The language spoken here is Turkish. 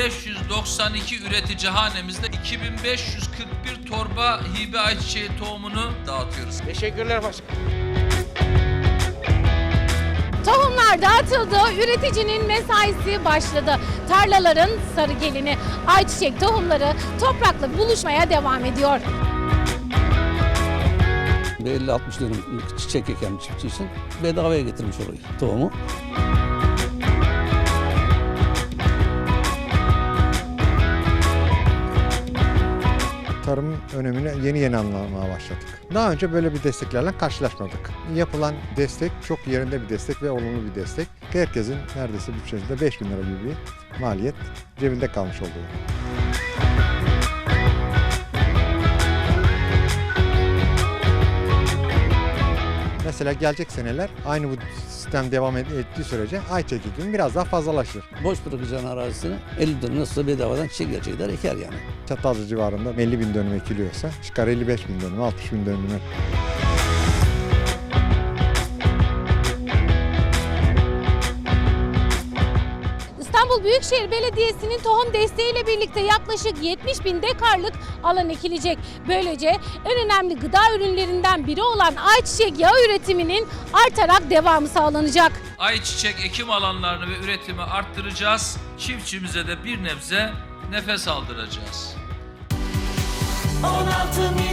2592 üretici hanemizde 2541 torba hibe ayçiçeği tohumunu dağıtıyoruz. Teşekkürler başkanım. Tohumlar dağıtıldı, üreticinin mesaisi başladı. Tarlaların sarı gelini, ayçiçek tohumları toprakla buluşmaya devam ediyor. 50-60 dönümlük çiçek eken bir çiftçi için bedavaya getirmiş orayı tohumu. Tarımın önemini yeni yeni anlamaya başladık. Daha önce böyle bir desteklerle karşılaşmadık. Yapılan destek çok yerinde bir destek ve olumlu bir destek. Herkesin neredeyse bütçesinde 5 bin lira gibi bir maliyet cebinde kalmış oluyor. Mesela gelecek seneler aynı bu sistem devam ettiği sürece ayçiçek ekimi biraz daha fazlalaşır. Boş bırakacağın arazisini 50 dönüm nasılsa bedavadan çiçek gerçekler eker yani. Çatalca civarında 50 bin dönüm ekiliyorsa çıkar 55 bin dönüm, 60 bin dönüme İstanbul Büyükşehir Belediyesi'nin tohum desteğiyle birlikte yaklaşık 70 bin dekarlık alan ekilecek. Böylece en önemli gıda ürünlerinden biri olan ayçiçek yağı üretiminin artarak devamı sağlanacak. Ayçiçek ekim alanlarını ve üretimi arttıracağız. Çiftçimize de bir nebze nefes aldıracağız. 16 milyon